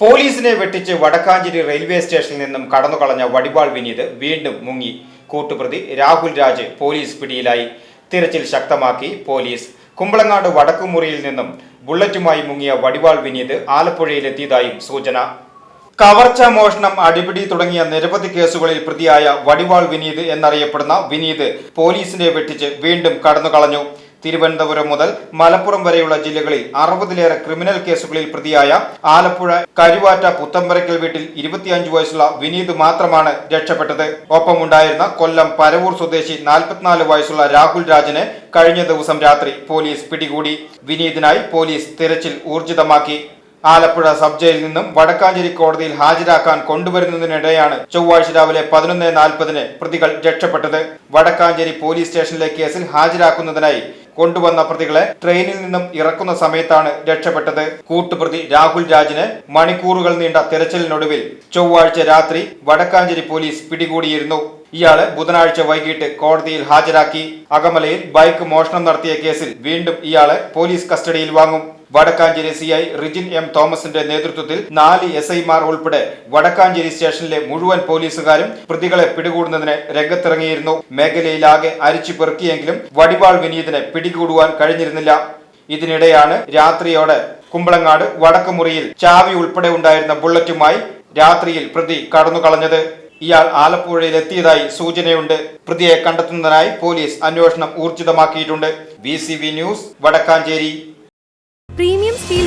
പോലീസിനെ വെട്ടിച്ച് വടക്കാഞ്ചേരി റെയിൽവേ സ്റ്റേഷനിൽ നിന്നും കടന്നുകളഞ്ഞ വടിവാൾ വിനീത് വീണ്ടും മുങ്ങി. കൂട്ടുപ്രതി രാഹുൽ രാജ് പോലീസ് പിടിയിലായി. തിരച്ചിൽ ശക്തമാക്കി പോലീസ്. കുമ്പളങ്ങാട് വടക്കുമുറിയിൽ നിന്നും ബുള്ളറ്റുമായി മുങ്ങിയ വടിവാൾ വിനീത് ആലപ്പുഴയിലെത്തിയതായും സൂചന. കവർച്ച മോഷണം അടിപിടി തുടങ്ങിയ നിരവധി കേസുകളിൽ പ്രതിയായ വടിവാൾ വിനീത് എന്നറിയപ്പെടുന്ന വിനീത് പോലീസിനെ വെട്ടിച്ച് വീണ്ടും കടന്നുകളഞ്ഞു. തിരുവനന്തപുരം മുതൽ മലപ്പുറം വരെയുള്ള ജില്ലകളിൽ അറുപതിലേറെ ക്രിമിനൽ കേസുകളിൽ പ്രതിയായ ആലപ്പുഴ കരുവാറ്റ പുത്തമ്പരക്കൽ വീട്ടിൽ ഇരുപത്തിയഞ്ച് വയസ്സുള്ള വിനീത് മാത്രമാണ് രക്ഷപ്പെട്ടത്. ഒപ്പമുണ്ടായിരുന്ന കൊല്ലം പരവൂർ സ്വദേശി നാൽപ്പത്തിനാല് വയസ്സുള്ള രാഹുൽ രാജനെ കഴിഞ്ഞ ദിവസം രാത്രി പോലീസ് പിടികൂടി. വിനീതിനായി പോലീസ് തിരച്ചിൽ ഊർജിതമാക്കി. ആലപ്പുഴ സബ് ജയിലിൽ നിന്നും വടക്കാഞ്ചേരി കോടതിയിൽ ഹാജരാക്കാൻ കൊണ്ടുവരുന്നതിനിടെയാണ് ചൊവ്വാഴ്ച രാവിലെ പതിനൊന്ന് നാൽപ്പതിന് പ്രതികൾ രക്ഷപ്പെട്ടത്. വടക്കാഞ്ചേരി പോലീസ് സ്റ്റേഷനിലെ കേസിൽ ഹാജരാക്കുന്നതിനായി കൊണ്ടുവന്ന പ്രതികളെ ട്രെയിനിൽ നിന്നും ഇറക്കുന്ന സമയത്താണ് രക്ഷപ്പെട്ടത്. കൂട്ടുപ്രതി രാഹുൽ രാജിന് മണിക്കൂറുകൾ നീണ്ട തെരച്ചിലിനൊടുവിൽ ചൊവ്വാഴ്ച രാത്രി വടക്കാഞ്ചേരി പോലീസ് പിടികൂടിയിരുന്നു. ഇയാളെ ബുധനാഴ്ച വൈകിട്ട് കോടതിയിൽ ഹാജരാക്കി. അകമലയിൽ ബൈക്ക് മോഷണം നടത്തിയ കേസിൽ വീണ്ടും ഇയാളെ പോലീസ് കസ്റ്റഡിയിൽ വാങ്ങും. Vadakkanchery C I Rijin M തോമസിന്റെ നേതൃത്വത്തിൽ നാല് എസ് ഐമാർ ഉൾപ്പെടെ വടക്കാഞ്ചേരി സ്റ്റേഷനിലെ മുഴുവൻ പോലീസുകാരും പ്രതികളെ പിടികൂടുന്നതിന് രംഗത്തിറങ്ങിയിരുന്നു. മേഖലയിലാകെ അരിച്ചു പെറുക്കിയെങ്കിലും വടിവാൾ വിനീതിനെ പിടികൂടുവാൻ കഴിഞ്ഞിരുന്നില്ല. ഇതിനിടെയാണ് രാത്രിയോടെ കുമ്പളങ്ങാട് വടക്കുമുറിയിൽ ചാവി ഉൾപ്പെടെ ഉണ്ടായിരുന്ന ബുള്ളറ്റുമായി രാത്രിയിൽ പ്രതി കടന്നുകളഞ്ഞത്. ഇയാൾ ആലപ്പുഴയിൽ എത്തിയതായി സൂചനയുണ്ട്. പ്രതിയെ കണ്ടെത്തുന്നതിനായി പോലീസ് അന്വേഷണം ഊർജിതമാക്കിയിട്ടുണ്ട്. B news Vadakkanchery.